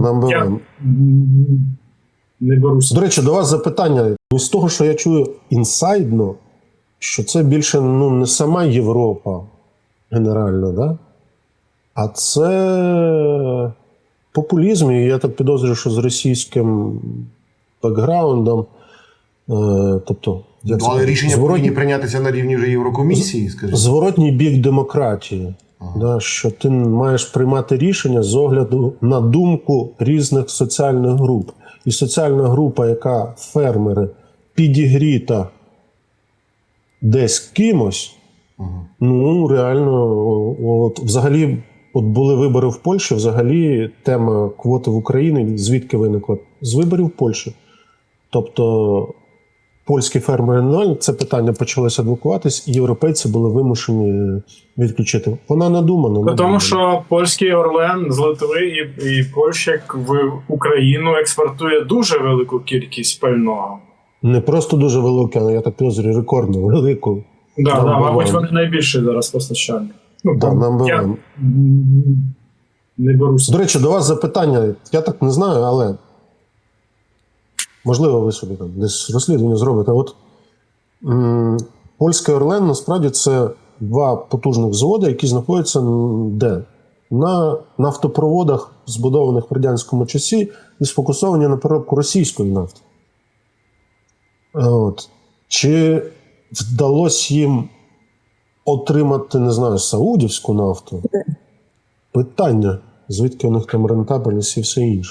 нам Я не беруся. До речі, до вас запитання. З того, що я чую інсайдно, що це більше ну, не сама Європа генерально, да? а це популізм. І я так підозрюю, що з російським бекграундом. Е, тобто, як Ну, але це, рішення зворотні- повинні прийнятися на рівні вже Єврокомісії, скажімо. Зворотній бік демократії, да, що ти маєш приймати рішення з огляду на думку різних соціальних груп. І соціальна група, яка фермери підігріта десь кимось, ну реально, от взагалі, от були вибори в Польщі, взагалі тема квоти в Україні звідки виникла? З виборів Польщі. Тобто польські фермери не це питання почалося адвокуватись, і європейці були вимушені відключити. Вона надумана. Тому що польський Орлен з Литви і, і Польща в Україну експортує дуже велику кількість пального. не просто дуже велика, але я так підозрюю, рекордно велику. Да, Нам да, мабуть, вони найбільші зараз постачальник. Ну, Да, там, нам я не беруся. До речі, до вас запитання. Я так не знаю, але можливо, ви собі там десь розслідування зробите. От польський Орлен насправді це два потужних заводи, які знаходяться де? На нафтопроводах, збудованих в радянському часі, і сфокусовані на переробку російської нафти. От. Чи вдалося їм отримати, не знаю, саудівську нафту? Питання, звідки у них там рентабельність і все інше.